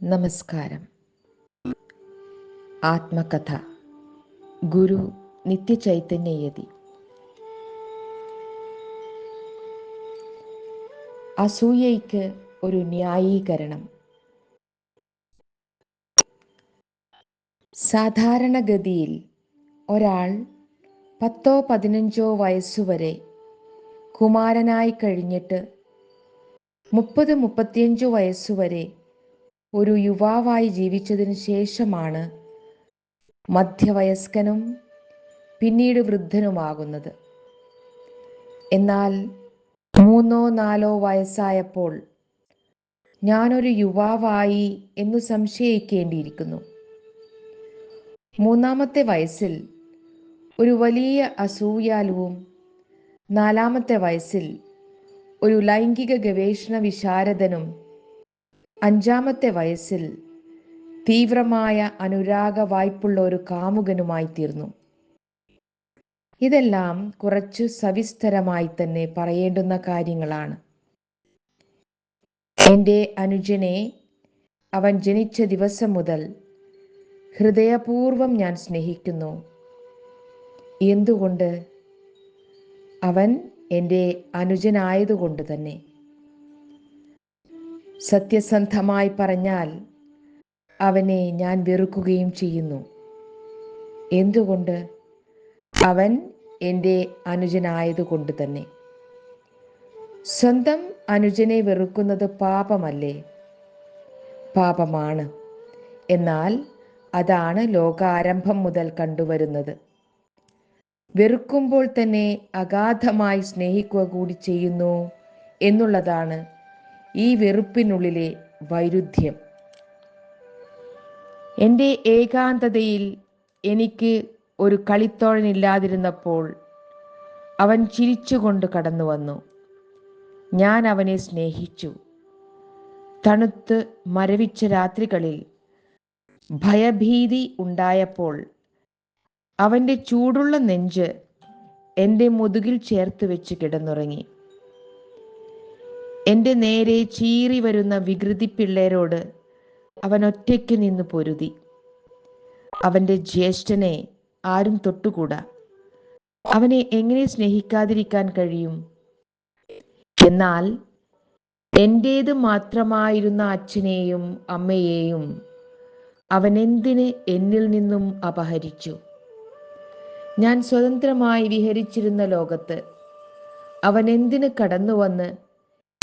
നമസ്കാരം. ആത്മകഥ. ഗുരു നിത്യചൈതന്യയതി. അസൂയയ്ക്ക് ഒരു ന്യായീകരണം. സാധാരണഗതിയിൽ ഒരാൾ പത്തോ പതിനഞ്ചോ വയസ്സുവരെ കുമാരനായി കഴിഞ്ഞിട്ട് മുപ്പത് മുപ്പത്തിയഞ്ചു വയസ്സുവരെ ഒരു യുവാവായി ജീവിച്ചതിന് ശേഷമാണ് മധ്യവയസ്കനും പിന്നീട് വൃദ്ധനുമാകുന്നത്. എന്നാൽ മൂന്നോ നാലോ വയസ്സായപ്പോൾ ഞാനൊരു യുവാവായി എന്ന് സംശയിക്കേണ്ടിയിരിക്കുന്നു. മൂന്നാമത്തെ വയസ്സിൽ ഒരു വലിയ അസൂയാലുവും നാലാമത്തെ വയസ്സിൽ ഒരു ലൈംഗിക ഗവേഷണ വിശാരദനും അഞ്ചാമത്തെ വയസ്സിൽ തീവ്രമായ അനുരാഗ വായ്പുള്ള ഒരു കാമുകനുമായി തീർന്നു. ഇതെല്ലാം കുറച്ച് സവിസ്തരമായി തന്നെ പറയേണ്ടുന്ന കാര്യങ്ങളാണ്. എന്റെ അനുജനെ അവൻ ജനിച്ച ദിവസം മുതൽ ഹൃദയപൂർവം ഞാൻ സ്നേഹിക്കുന്നു. എന്തുകൊണ്ട്? അവൻ എന്റെ അനുജനായതുകൊണ്ട് തന്നെ. സത്യസന്ധമായി പറഞ്ഞാൽ അവനെ ഞാൻ വെറുക്കുകയും ചെയ്യുന്നു. എന്തുകൊണ്ട്? അവൻ എന്റെ അനുജനായതുകൊണ്ട് തന്നെ. സ്വന്തം അനുജനെ വെറുക്കുന്നത് പാപമല്ലേ? പാപമാണ്. എന്നാൽ അതാണ് ലോകാരംഭം മുതൽ കണ്ടുവരുന്നത്. വെറുക്കുമ്പോൾ തന്നെ അഗാധമായി സ്നേഹിക്കുക കൂടി ചെയ്യുന്നു എന്നുള്ളതാണ് ഈ വെറുപ്പിനുള്ളിലെ വൈരുദ്ധ്യം. എന്റെ ഏകാന്തതയിൽ എനിക്ക് ഒരു കളിത്തോഴനില്ലാതിരുന്നപ്പോൾ അവൻ ചിരിച്ചുകൊണ്ട് കടന്നു വന്നു ഞാൻ അവനെ സ്നേഹിച്ചു. തണുത്ത് മരവിച്ച രാത്രികളിൽ ഭയഭീതി ഉണ്ടായപ്പോൾ അവന്റെ ചൂടുള്ള നെഞ്ച് എന്റെ മുതുകിൽ ചേർത്ത് വെച്ച് കിടന്നുറങ്ങി. എന്റെ നേരെ ചീറി വരുന്ന വികൃതി പിള്ളേരോട് അവൻ ഒറ്റയ്ക്ക് നിന്ന് പൊരുതി. അവന്റെ ജ്യേഷ്ഠനെ ആരും തൊട്ടുകൂടാ. അവനെ എങ്ങനെ സ്നേഹിക്കാതിരിക്കാൻ കഴിയും? എന്നാൽ എന്റേത് മാത്രമായിരുന്ന അച്ഛനെയും അമ്മയെയും അവൻ എന്തിന് എന്നിൽ നിന്നും അപഹരിച്ചു? ഞാൻ സ്വതന്ത്രമായി വിഹരിച്ചിരുന്ന ലോകത്ത് അവൻ എന്തിന് കടന്നു വന്ന്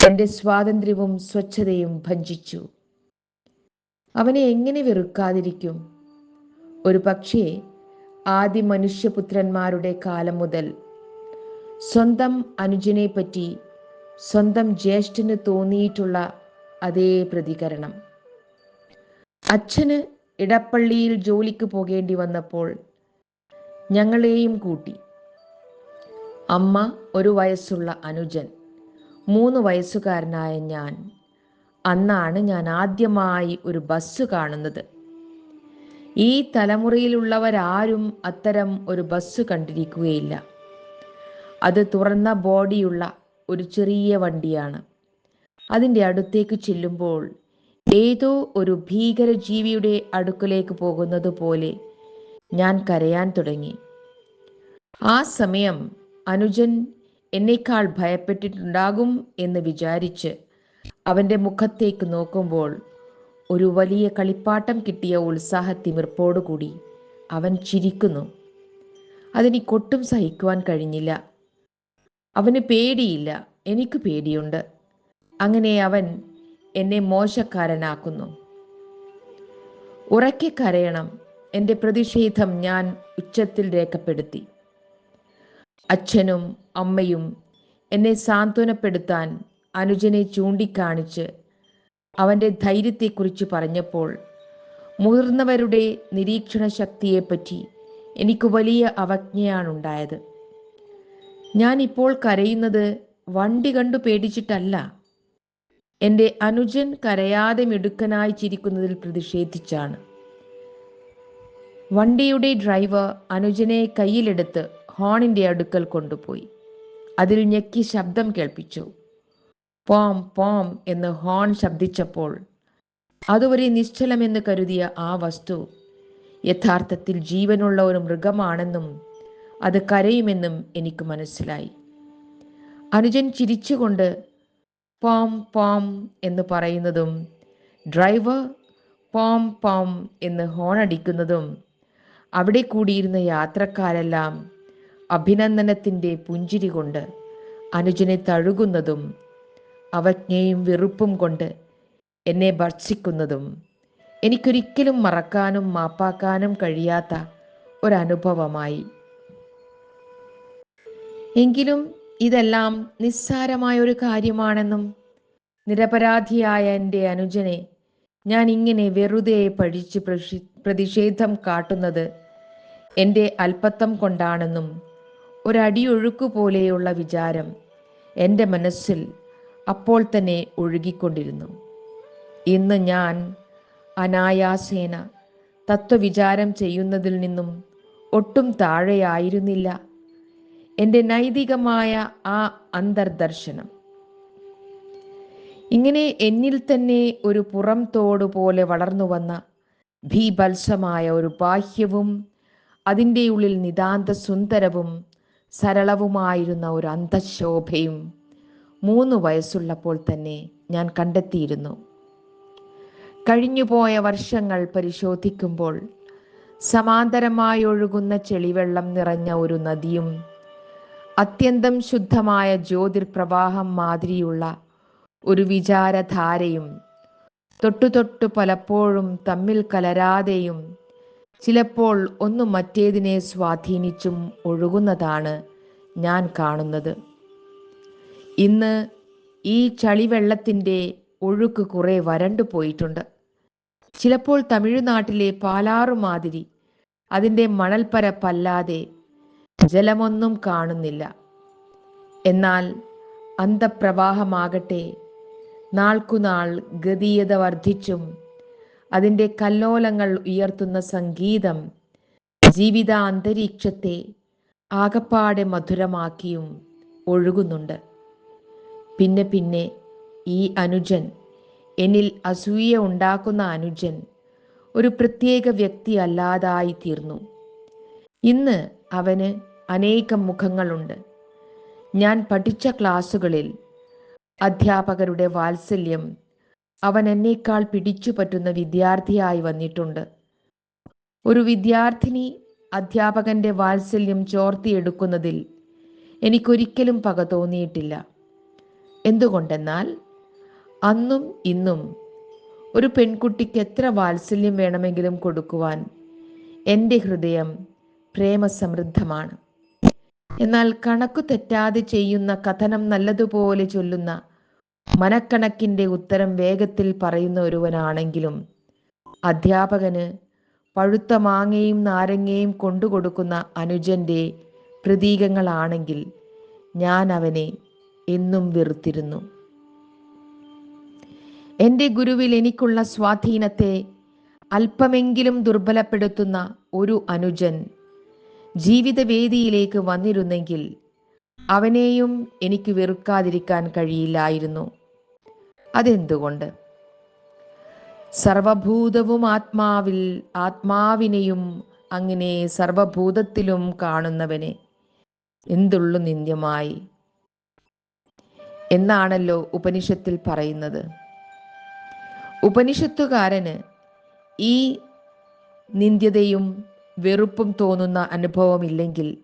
എന്റെ സ്വാതന്ത്ര്യവും സ്വച്ഛതയും ഭഞ്ചിച്ചു അവനെ എങ്ങനെ വെറുക്കാതിരിക്കും? ഒരു പക്ഷേ ആദ്യ മനുഷ്യപുത്രന്മാരുടെ കാലം മുതൽ സ്വന്തം അനുജനെ പറ്റി സ്വന്തം ജ്യേഷ്ഠന് തോന്നിയിട്ടുള്ള അതേ പ്രതികരണം. അച്ഛന് ഇടപ്പള്ളിയിൽ ജോലിക്ക് പോകേണ്ടി വന്നപ്പോൾ ഞങ്ങളെയും കൂട്ടി. അമ്മ ഒരു വയസ്സുള്ള അനുജൻ. മൂന്ന് വയസ്സുകാരനായ ഞാൻ. അന്നാണ് ഞാൻ ആദ്യമായി ഒരു ബസ് കാണുന്നത്. ഈ തലമുറയിലുള്ളവരാരും അത്തരം ഒരു ബസ് കണ്ടിരിക്കുകയില്ല. അത് തുറന്ന ബോഡിയുള്ള ഒരു ചെറിയ വണ്ടിയാണ്. അതിന്റെ അടുത്തേക്ക് ചെല്ലുമ്പോൾ ഏതോ ഒരു ഭീകരജീവിയുടെ അടുക്കലേക്ക് പോകുന്നത് പോലെ ഞാൻ കരയാൻ തുടങ്ങി. ആ സമയം അനുജൻ എന്നേക്കാൾ ഭയപ്പെട്ടിട്ടുണ്ടാകും എന്ന് വിചാരിച്ച് അവന്റെ മുഖത്തേക്ക് നോക്കുമ്പോൾ ഒരു വലിയ കളിപ്പാട്ടം കിട്ടിയ ഉത്സാഹത്തിമിർപ്പോടുകൂടി അവൻ ചിരിക്കുന്നു. അതെനിക്കൊട്ടും സഹിക്കുവാൻ കഴിഞ്ഞില്ല. അവന് പേടിയില്ല. എനിക്ക് പേടിയുണ്ട്. അങ്ങനെ അവൻ എന്നെ മോശക്കാരനാക്കുന്നു. ഉറക്കെ കരയണം. എന്റെ പ്രതിഷേധം ഞാൻ ഉച്ചത്തിൽ രേഖപ്പെടുത്തി. അച്ഛനും അമ്മയും എന്നെ സാന്ത്വനപ്പെടുത്താൻ അനുജനെ ചൂണ്ടിക്കാണിച്ച് അവന്റെ ധൈര്യത്തെക്കുറിച്ച് പറഞ്ഞപ്പോൾ മുതിർന്നവരുടെ നിരീക്ഷണ ശക്തിയെപ്പറ്റി എനിക്ക് വലിയ അവജ്ഞയാണുണ്ടായത്. ഞാൻ ഇപ്പോൾ കരയുന്നത് വണ്ടി കണ്ടു പേടിച്ചിട്ടല്ല. എന്റെ അനുജൻ കരയാതെ മിടുക്കനായി ചിരിക്കുന്നതിൽ പ്രതിഷേധിച്ചാണ്. വണ്ടിയുടെ ഡ്രൈവർ അനുജനെ കയ്യിലെടുത്ത് ഹോണിന്റെ അടുക്കൽ കൊണ്ടുപോയി. അതിൽ ഞെക്കി ശബ്ദം കേൾപ്പിച്ചു. പോം പോം എന്ന് ഹോൺ ശബ്ദിച്ചപ്പോൾ അതുവരെ നിശ്ചലമെന്ന് കരുതിയ ആ വസ്തു യഥാർത്ഥത്തിൽ ജീവനുള്ള ഒരു മൃഗമാണെന്നും അത് കരയുമെന്നും എനിക്ക് മനസ്സിലായി. അനുജൻ ചിരിച്ചുകൊണ്ട് പോം പോം എന്ന് പറയുന്നതും ഡ്രൈവർ പോം പോം എന്ന് ഹോണടിക്കുന്നതും അവിടെ കൂടിയിരുന്ന യാത്രക്കാരെല്ലാം അഭിനന്ദനത്തിന്റെ പുഞ്ചിരി കൊണ്ട് അനുജനെ തഴുകുന്നതും അവജ്ഞയും വെറുപ്പും കൊണ്ട് എന്നെ ഭർഷിക്കുന്നതും എനിക്കൊരിക്കലും മറക്കാനും മാപ്പാക്കാനും കഴിയാത്ത ഒരനുഭവമായി. എങ്കിലും ഇതെല്ലാം നിസ്സാരമായ ഒരു കാര്യമാണെന്നും നിരപരാധിയായ എന്റെ അനുജനെ ഞാൻ ഇങ്ങനെ വെറുതെ പഴിച്ച് പ്രതിഷേധം കാട്ടുന്നത് എന്റെ അല്പത്വം കൊണ്ടാണെന്നും ഒരടിയൊഴുക്കു പോലെയുള്ള വിചാരം എന്റെ മനസ്സിൽ അപ്പോൾ തന്നെ ഒഴുകിക്കൊണ്ടിരുന്നു. ഇന്ന് ഞാൻ അനായാസേന തത്വവിചാരം ചെയ്യുന്നതിൽ നിന്നും ഒട്ടും താഴെയായിരുന്നില്ല. എന്റെ നൈതികമായ ആ അന്തർദർശനം. ഇങ്ങനെ എന്നിൽ തന്നെ ഒരു പുറം തോട് പോലെ വളർന്നു വന്ന ഭീഭത്സമായ ഒരു ബാഹ്യവും അതിന്റെ ഉള്ളിൽ നിതാന്ത സുന്ദരവും സരളവുമായിരുന്ന ഒരു അന്തശോഭയും മൂന്ന് വയസ്സുള്ളപ്പോൾ തന്നെ ഞാൻ കണ്ടെത്തിയിരുന്നു. കഴിഞ്ഞുപോയ വർഷങ്ങൾ പരിശോധിക്കുമ്പോൾ സമാന്തരമായി ഒഴുകുന്ന ചെളിവെള്ളം നിറഞ്ഞ ഒരു നദിയും അത്യന്തം ശുദ്ധമായ ജ്യോതിർപ്രവാഹം മാതിരിയുള്ള ഒരു വിചാരധാരയും തൊട്ടുതൊട്ടു തൊട്ടു പലപ്പോഴും തമ്മിൽ കലരാതെയും ചിലപ്പോൾ ഒന്ന് മറ്റേതിനെ സ്വാധീനിച്ചും ഒഴുകുന്നതാണ് ഞാൻ കാണുന്നത്. ഇന്ന് ഈ ചളിവെള്ളത്തിന്റെ ഒഴുക്ക് കുറെ വരണ്ടു പോയിട്ടുണ്ട്. ചിലപ്പോൾ തമിഴ്നാട്ടിലെ പാലാറു മാതിരി അതിന്റെ മണൽപ്പരപ്പല്ലാതെ ജലമൊന്നും കാണുന്നില്ല. എന്നാൽ അന്തപ്രവാഹമാകട്ടെ നാൾക്കുനാൾ ഗതീയത വർദ്ധിച്ചും അതിന്റെ കല്ലോലങ്ങൾ ഉയർത്തുന്ന സംഗീതം ജീവിത അന്തരീക്ഷത്തെ ആകപ്പാടെ മധുരമാക്കിയും ഒഴുകുന്നുണ്ട്. പിന്നെ പിന്നെ ഈ അനുജൻ എന്നിൽ അസൂയ ഉണ്ടാക്കുന്ന അനുജൻ ഒരു പ്രത്യേക വ്യക്തി അല്ലാതായി തീർന്നു. ഇന്ന് അവന് അനേകം മുഖങ്ങളുണ്ട്. ഞാൻ പഠിച്ച ക്ലാസ്സുകളിൽ അധ്യാപകരുടെ വാത്സല്യം അവൻ എന്നേക്കാൾ പിടിച്ചു പറ്റുന്ന വിദ്യാർത്ഥിയായി വന്നിട്ടുണ്ട്. ഒരു വിദ്യാർത്ഥിനി അധ്യാപകന്റെ വാത്സല്യം ചോർത്തിയെടുക്കുന്നതിൽ എനിക്കൊരിക്കലും പക തോന്നിയിട്ടില്ല. എന്തുകൊണ്ടെന്നാൽ അന്നും ഇന്നും ഒരു പെൺകുട്ടിക്ക് എത്ര വാത്സല്യം വേണമെങ്കിലും കൊടുക്കുവാൻ എന്റെ ഹൃദയം പ്രേമസമൃദ്ധമാണ്. എന്നാൽ കണക്കു തെറ്റാതെ ചെയ്യുന്ന കഥനം നല്ലതുപോലെ ചൊല്ലുന്ന മനക്കണക്കിന്റെ ഉത്തരം വേഗത്തിൽ പറയുന്ന ഒരുവനാണെങ്കിലും അധ്യാപകന് പഴുത്ത മാങ്ങയും നാരങ്ങയും കൊണ്ടുകൊടുക്കുന്ന അനുജന്റെ പ്രതീകങ്ങളാണെങ്കിൽ ഞാൻ അവനെ എന്നും വെറുത്തിരുന്നു. എന്റെ ഗുരുവിൽ എനിക്കുള്ള സ്വാധീനത്തെ അല്പമെങ്കിലും ദുർബലപ്പെടുത്തുന്ന ഒരു അനുജൻ ജീവിതവേദിയിലേക്ക് വന്നിരുന്നെങ്കിൽ അവനെയും എനിക്ക് വെറുക്കാതിരിക്കാൻ കഴിയില്ലായിരുന്നു. അതെന്തുകൊണ്ട്? സർവഭൂതവും ആത്മാവിൽ ആത്മാവിനെയും അങ്ങനെ സർവഭൂതത്തിലും കാണുന്നവനെ എന്തുള്ളു നിന്ദ്യമായി? എന്നാണല്ലോ ഉപനിഷത്തിൽ പറയുന്നത്. ഉപനിഷത്തുകാരന് ഈ നിന്ദ്യതയും വെറുപ്പും തോന്നുന്ന അനുഭവമില്ലെങ്കിൽ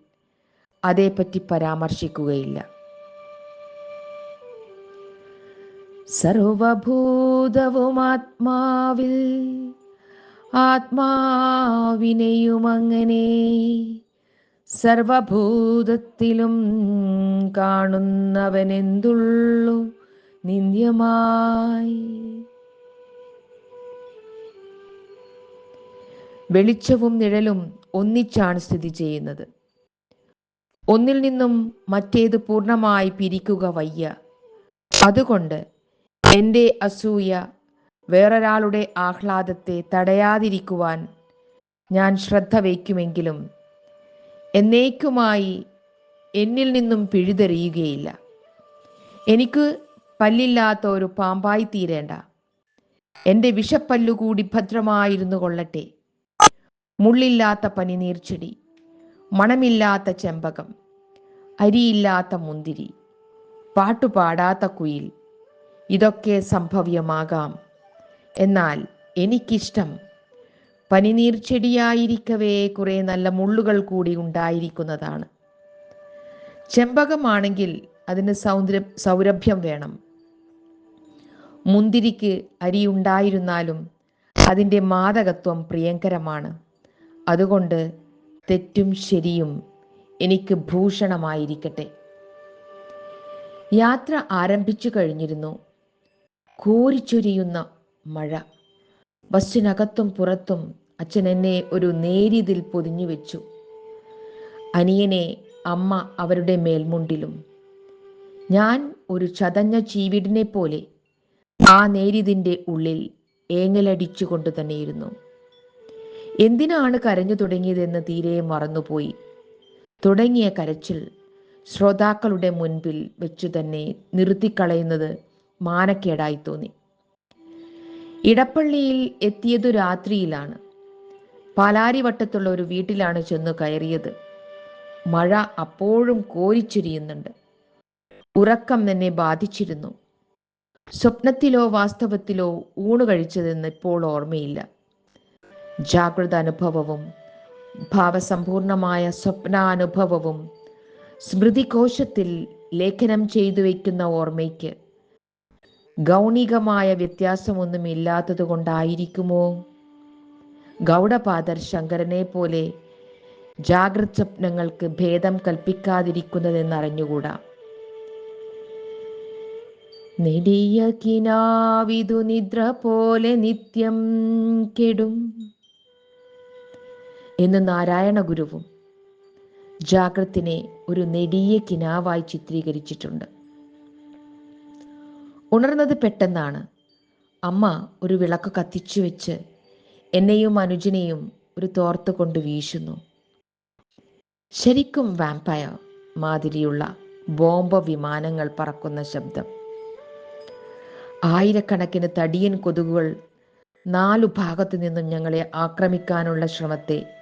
അതേപ്പറ്റി പരാമർശിക്കുകയില്ല. സർവഭൂതവും ആത്മാവിൽ ആത്മാവിനെയും അങ്ങനെ സർവഭൂതത്തിലും കാണുന്നവനെന്തുള്ളു നിന്ദ്യമായി. വെളിച്ചവും നിഴലും ഒന്നിച്ചാണ് സ്ഥിതി ചെയ്യുന്നത്. ഒന്നിൽ നിന്നും മറ്റേത് പൂർണമായി പിരിക്കുക വയ്യ. അതുകൊണ്ട് എന്റെ അസൂയ വേറൊരാളുടെ ആഹ്ലാദത്തെ തടയാതിരിക്കുവാൻ ഞാൻ ശ്രദ്ധ വയ്ക്കുമെങ്കിലും എന്നേക്കുമായി എന്നിൽ നിന്നും പിഴുതെറിയുകയില്ല. എനിക്ക് പല്ലില്ലാത്ത ഒരു പാമ്പായി തീരേണ്ട. എന്റെ വിഷപ്പല്ലുകൂടി ഭദ്രമായിരുന്നു കൊള്ളട്ടെ. മുള്ളില്ലാത്ത പനിനീർച്ചെടി. മണമില്ലാത്ത ചെമ്പകം. അരിയില്ലാത്ത മുന്തിരി പാട്ടുപാടാത്ത കുയിൽ ഇതൊക്കെ സംഭവ്യമാകാം. എന്നാൽ എനിക്കിഷ്ടം പനിനീർ ചെടിയായിരിക്കവേ കുറെ നല്ല മുള്ളുകൾ കൂടി ഉണ്ടായിരിക്കുന്നതാണ്. ചെമ്പകമാണെങ്കിൽ അതിന് സൗന്ദര്യ സൗരഭ്യം വേണം. മുന്തിരിക്ക് അരി ഉണ്ടായിരുന്നാലും അതിന്റെ മാതകത്വം പ്രിയങ്കരമാണ്. അതുകൊണ്ട് തെറ്റും ശരിയും എനിക്ക് ഭൂഷണമായിരിക്കട്ടെ. യാത്ര ആരംഭിച്ചു കഴിഞ്ഞിരുന്നു. കോരിച്ചൊരിയുന്ന മഴ. ബസ്സിനകത്തും പുറത്തും അച്ഛൻ എന്നെ ഒരു നേരിതിൽ പൊതിഞ്ഞു വെച്ചു. അനിയനെ അമ്മ അവരുടെ മേൽമുണ്ടിലും. ഞാൻ ഒരു ചതഞ്ഞ ചീവിടിനെ പോലെ ആ നേരിതിന്റെ ഉള്ളിൽ ഏങ്ങലടിച്ചുകൊണ്ട് തന്നെയിരുന്നു എന്തിനാണ് കരഞ്ഞു തുടങ്ങിയതെന്ന് തീരെ മറന്നുപോയി. തുടങ്ങിയ കരച്ചിൽ ശ്രോതാക്കളുടെ മുൻപിൽ വെച്ചു തന്നെ നിർത്തിക്കളയുന്നത് മാനക്കേടായി തോന്നി. ഇടപ്പള്ളിയിൽ എത്തിയതു രാത്രിയിലാണ്. പാലാരിവട്ടത്തുള്ള ഒരു വീട്ടിലാണ് ചെന്ന് കയറിയത്. മഴ അപ്പോഴും കോരിച്ചൊരിയുന്നുണ്ട്. ഉറക്കം എന്നെ ബാധിച്ചിരുന്നു. സ്വപ്നത്തിലോ വാസ്തവത്തിലോ ഊണ് കഴിച്ചതെന്ന് ഇപ്പോൾ ഓർമ്മയില്ല. ജാഗ്രത അനുഭവവും ഭാവസമ്പൂർണമായ സ്വപ്നാനുഭവവും സ്മൃതികോശത്തിൽ ലേഖനം ചെയ്തു വയ്ക്കുന്ന ഓർമ്മയ്ക്ക് ഗൗണികമായ വ്യത്യാസമൊന്നും ഇല്ലാത്തത് കൊണ്ടായിരിക്കുമോ ഗൗഡപാദർ ശങ്കരനെ പോലെ ജാഗ്രത് സ്വപ്നങ്ങൾക്ക് ഭേദം കൽപ്പിക്കാതിരിക്കുന്നതെന്നറിഞ്ഞുകൂടാ? നെടിയ കിനാവിതു നിദ്ര പോലെ നിത്യം കെടും. എന്ന് നാരായണ ഗുരുവും ജാഗ്രത്തിനെ ഒരു നെടിയ കിനാവായി ചിത്രീകരിച്ചിട്ടുണ്ട്. ഉണർന്നത് പെട്ടെന്നാണ് അമ്മ ഒരു വിളക്ക് കത്തിച്ചു വെച്ച് എന്നെയും അനുജനെയും ഒരു തോർത്ത് കൊണ്ട് വീശുന്നു. ശരിക്കും വാമ്പയർ മാതിരിയുള്ള ബോംബ വിമാനങ്ങൾ പറക്കുന്ന ശബ്ദം. ആയിരക്കണക്കിന് തടിയൻ കൊതുകുകൾ നാലു ഭാഗത്തു നിന്നും ഞങ്ങളെ ആക്രമിക്കാനുള്ള ശ്രമത്തെ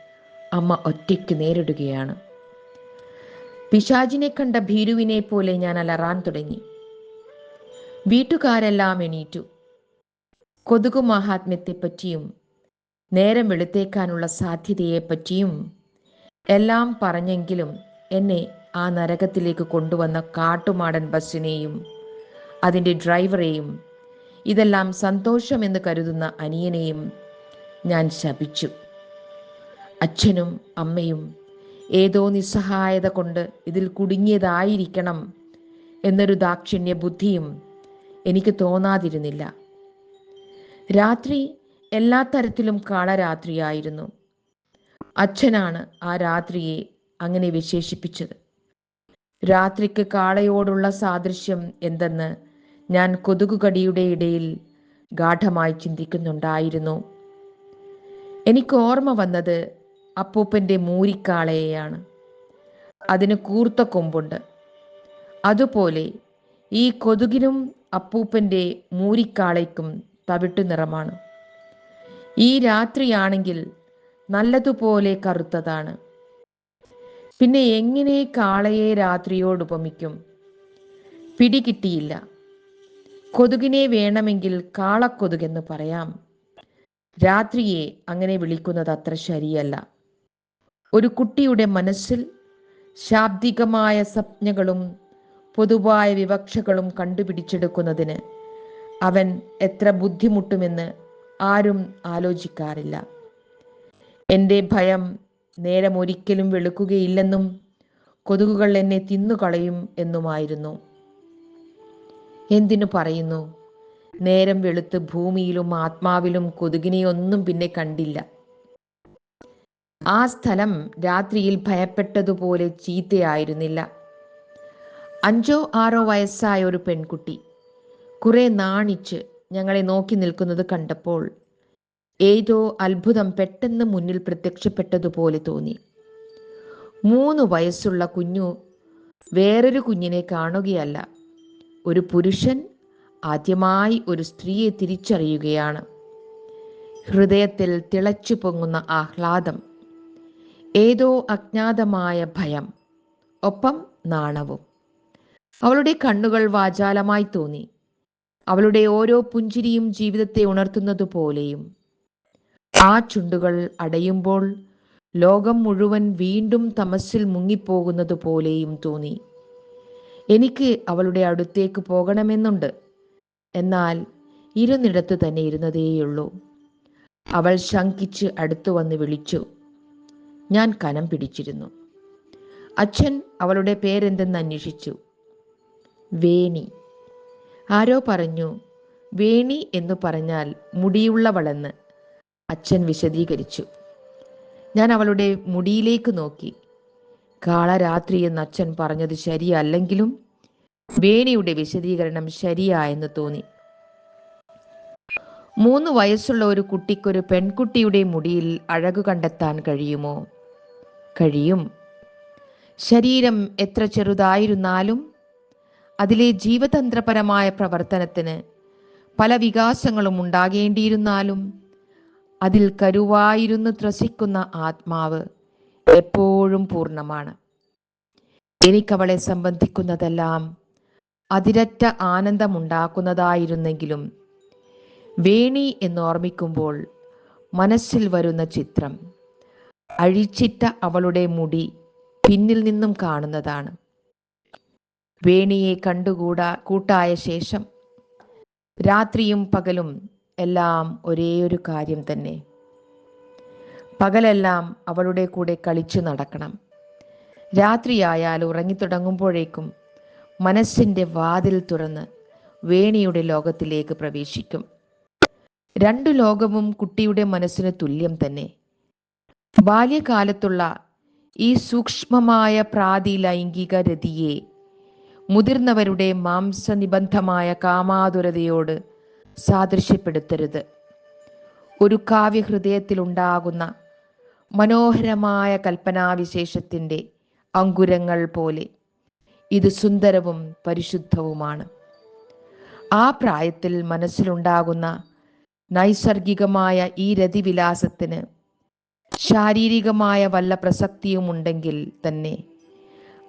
അമ്മ ഒറ്റയ്ക്ക് നേരിടുകയാണ്. പിശാജിനെ കണ്ട ഭീരുവിനെ പോലെ ഞാൻ അലറാൻ തുടങ്ങി. വീട്ടുകാരെല്ലാം എണീറ്റു. കൊതുകു മഹാത്മ്യത്തെപ്പറ്റിയും നേരം വെളുത്തേക്കാനുള്ള സാധ്യതയെപ്പറ്റിയും എല്ലാം പറഞ്ഞെങ്കിലും എന്നെ ആ നരകത്തിലേക്ക് കൊണ്ടുവന്ന കാട്ടുമാടൻ ബസ്സിനെയും അതിന്റെ ഡ്രൈവറെയും ഇതെല്ലാം സന്തോഷമെന്ന് കരുതുന്ന അനിയനെയും ഞാൻ ശപിച്ചു. അച്ഛനും അമ്മയും ഏതോ നിസ്സഹായത കൊണ്ട് ഇതിൽ കുടുങ്ങിയതായിരിക്കണം എന്നൊരു ദാക്ഷിണ്യ ബുദ്ധിയും എനിക്ക് തോന്നാതിരുന്നില്ല. രാത്രി എല്ലാ തരത്തിലും കാളരാത്രിയായിരുന്നു. അച്ഛനാണ് ആ രാത്രിയെ അങ്ങനെ വിശേഷിപ്പിച്ചത്. രാത്രിക്ക് കാളയോടുള്ള സാദൃശ്യം എന്തെന്ന് ഞാൻ കൊതുകുകടിയുടെ ഇടയിൽ ഗാഠമായി ചിന്തിക്കുന്നുണ്ടായിരുന്നു. എനിക്ക് ഓർമ്മ വന്നത് അപ്പൂപ്പന്റെ മൂരിക്കാളയെയാണ്. അതിന് കൂർത്ത കൊമ്പുണ്ട്. അതുപോലെ ഈ കൊതുകിനും അപ്പൂപ്പന്റെ മൂരിക്കാളയ്ക്കും തവിട്ടു നിറമാണ്. ഈ രാത്രിയാണെങ്കിൽ നല്ലതുപോലെ കറുത്തതാണ്. പിന്നെ എങ്ങനെ കാളയെ രാത്രിയോട് ഉപമിക്കും? പിടികിട്ടിയില്ല കൊതുകിനെ വേണമെങ്കിൽ കാളക്കൊതുകെന്ന് പറയാം. രാത്രിയെ അങ്ങനെ വിളിക്കുന്നത് അത്ര ശരിയല്ല. ഒരു കുട്ടിയുടെ മനസ്സിൽ ശാബ്ദികമായ സ്വപ്നകളും പൊതുവായ വിവക്ഷകളും കണ്ടുപിടിച്ചെടുക്കുന്നതിന് അവൻ എത്ര ബുദ്ധിമുട്ടുമെന്ന് ആരും ആലോചിക്കാറില്ല. എന്റെ ഭയം നേരം ഒരിക്കലും വെളുക്കുകയില്ലെന്നും കൊതുകുകൾ എന്നെ തിന്നുകളയും എന്നുമായിരുന്നു. എന്തിനു പറയുന്നു? നേരം വെളുത്ത് ഭൂമിയിലും ആത്മാവിലും കൊതുകിനെയൊന്നും പിന്നെ കണ്ടില്ല. ആ സ്ഥലം രാത്രിയിൽ ഭയപ്പെട്ടതുപോലെ ചീത്തയായിരുന്നില്ല. അഞ്ചോ ആറോ വയസ്സായ ഒരു പെൺകുട്ടി കുറെ നാണിച്ച് ഞങ്ങളെ നോക്കി നിൽക്കുന്നത് കണ്ടപ്പോൾ ഏതോ അത്ഭുതം പെട്ടെന്ന് മുന്നിൽ പ്രത്യക്ഷപ്പെട്ടതുപോലെ തോന്നി. മൂന്ന് വയസ്സുള്ള കുഞ്ഞു വേറൊരു കുഞ്ഞിനെ കാണുകയല്ല ഒരു പുരുഷൻ ആദ്യമായി ഒരു സ്ത്രീയെ തിരിച്ചറിയുകയാണ്. ഹൃദയത്തിൽ തിളച്ചു പൊങ്ങുന്ന ആഹ്ലാദം ഏതോ അജ്ഞാതമായ ഭയം ഒപ്പം നാണവും. അവളുടെ കണ്ണുകൾ വാചാലമായി തോന്നി. അവളുടെ ഓരോ പുഞ്ചിരിയും ജീവിതത്തെ ഉണർത്തുന്നത് പോലെയും. ആ ചുണ്ടുകൾ അടയുമ്പോൾ ലോകം മുഴുവൻ വീണ്ടും തമസ്സിൽ മുങ്ങിപ്പോകുന്നത് പോലെയും തോന്നി. എനിക്ക് അവളുടെ അടുത്തേക്ക് പോകണമെന്നുണ്ട്. എന്നാൽ ഇരുന്നിടത്ത് തന്നെ ഇരുന്നതേയുള്ളൂ. അവൾ ശങ്കിച്ച് അടുത്തു വന്ന് വിളിച്ചു. ഞാൻ കനം പിടിച്ചിരുന്നു. അച്ഛൻ അവളുടെ പേരെന്തെന്ന് അന്വേഷിച്ചു. വേണി. ആരോ പറഞ്ഞു വേണി എന്ന് പറഞ്ഞാൽ മുടിയുള്ളവളെന്ന്. അച്ഛൻ വിശദീകരിച്ചു. ഞാൻ അവളുടെ മുടിയിലേക്ക് നോക്കി. കാളരാത്രി എന്ന് അച്ഛൻ പറഞ്ഞത് ശരിയല്ലെങ്കിലും വേണിയുടെ വിശദീകരണം ശരിയായെന്ന് തോന്നി. മൂന്ന് വയസ്സുള്ള ഒരു കുട്ടിക്കൊരു പെൺകുട്ടിയുടെ മുടിയിൽ അഴകു കണ്ടെത്താൻ കഴിയുമോ? കഴിയും. ശരീരം എത്ര ചെറുതായിരുന്നാലും അതിലെ ജീവതന്ത്രപരമായ പ്രവർത്തനത്തിന് പല വികാസങ്ങളും ഉണ്ടാകേണ്ടിയിരുന്നാലും അതിൽ കരുവായിരുന്നു ത്രസിക്കുന്ന ആത്മാവ് എപ്പോഴും പൂർണമാണ്. എനിക്കവളെ സംബന്ധിക്കുന്നതെല്ലാം അതിരറ്റ ആനന്ദമുണ്ടാക്കുന്നതായിരുന്നെങ്കിലും വേണി എന്നോർമ്മിക്കുമ്പോൾ മനസ്സിൽ വരുന്ന ചിത്രം. അഴിച്ചിട്ട അവളുടെ മുടി പിന്നിൽ നിന്നും കാണുന്നതാണ്. വേണിയെ കണ്ടുകൂടാ കൂട്ടായ ശേഷം രാത്രിയും പകലും എല്ലാം ഒരേ ഒരു കാര്യം തന്നെ. പകലെല്ലാം അവളുടെ കൂടെ കളിച്ചു നടക്കണം. രാത്രിയായാൽ ഉറങ്ങിത്തുടങ്ങുമ്പോഴേക്കും മനസ്സിന്റെ വാതിൽ തുറന്ന് വേണിയുടെ ലോകത്തിലേക്ക് പ്രവേശിക്കും. രണ്ടു ലോകവും കുട്ടിയുടെ മനസ്സിന് തുല്യം തന്നെ. ബാല്യകാലത്തുള്ള ഈ സൂക്ഷ്മമായ പ്രാതി ലൈംഗിക രതിയെ മുതിർന്നവരുടെ മാംസനിബന്ധമായ കാമാതുരതയോട് സാദൃശ്യപ്പെടുത്തരുത്. ഒരു കാവ്യഹൃദയത്തിലുണ്ടാകുന്ന മനോഹരമായ കൽപ്പനാവിശേഷത്തിന്റെ അങ്കുരങ്ങൾ പോലെ ഇത് സുന്ദരവും പരിശുദ്ധവുമാണ്. ആ പ്രായത്തിൽ മനസ്സിലുണ്ടാകുന്ന നൈസർഗികമായ ഈ രതിവിലാസത്തിന് ശാരീരികമായ വല്ല പ്രസക്തിയുമുണ്ടെങ്കിൽ തന്നെ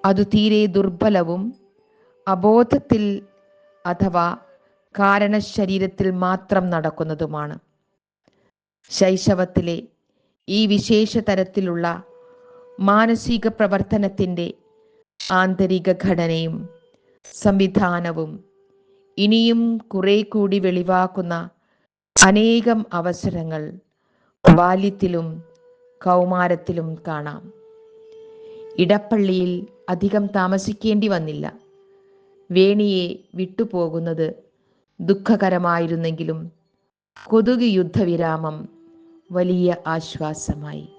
അത് തീരെ ദുർബലവും അബോധത്തിൽ അഥവാ കാരണശരീരത്തിൽ മാത്രം നടക്കുന്നതുമാണ്. ശൈശവത്തിലെ ഈ വിശേഷ തരത്തിലുള്ള മാനസിക പ്രവർത്തനത്തിന്റെ ആന്തരിക ഘടനയും സംവിധാനവും ഇനിയും കുറെ കൂടി വെളിവാക്കുന്ന അനേകം അവസരങ്ങൾ ബാല്യത്തിലും കൗമാരത്തിലും കാണാം. ഇടപ്പള്ളിയിൽ അധികം താമസിക്കേണ്ടി വന്നില്ല. വേണിയെ വിട്ടുപോകുന്നത് ദുഃഖകരമായിരുന്നെങ്കിലും കൊതുക് യുദ്ധവിരാമം വലിയ ആശ്വാസമായി.